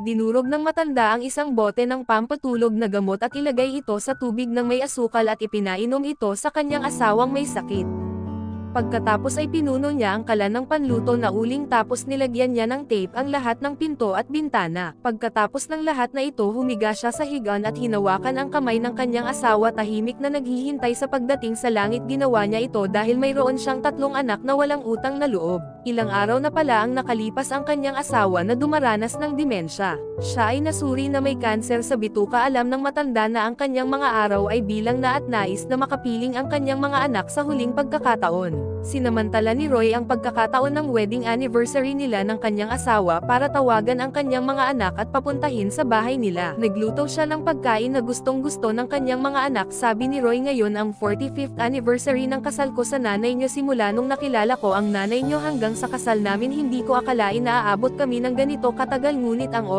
Dinurog ng matanda ang isang bote ng pampatulog na gamot at ilagay ito sa tubig ng may asukal at ipinainom ito sa kanyang asawang may sakit. Pagkatapos ay pinuno niya ang kalan ng panluto na uling tapos nilagyan niya ng tape ang lahat ng pinto at bintana. Pagkatapos ng lahat na ito humiga siya sa higaan at hinawakan ang kamay ng kanyang asawa tahimik na naghihintay sa pagdating sa langit ginawa niya ito dahil mayroon siyang tatlong anak na walang utang na loob. Ilang araw na pala ang nakalipas ang kanyang asawa na dumaranas ng dimensya. Siya ay nasuri na may kanser sa bituka alam ng matanda na ang kanyang mga araw ay bilang na at nais na makapiling ang kanyang mga anak sa huling pagkakataon. Sinamantala ni Roy ang pagkakataon ng wedding anniversary nila ng kanyang asawa para tawagan ang kanyang mga anak at papuntahin sa bahay nila. Nagluto siya ng pagkain na gustong gusto ng kanyang mga anak sabi ni Roy ngayon ang 45th anniversary ng kasal ko sa nanay niyo simula nung nakilala ko ang nanay niyo hanggang sa kasal namin hindi ko akalain na aabot kami ng ganito katagal ngunit ang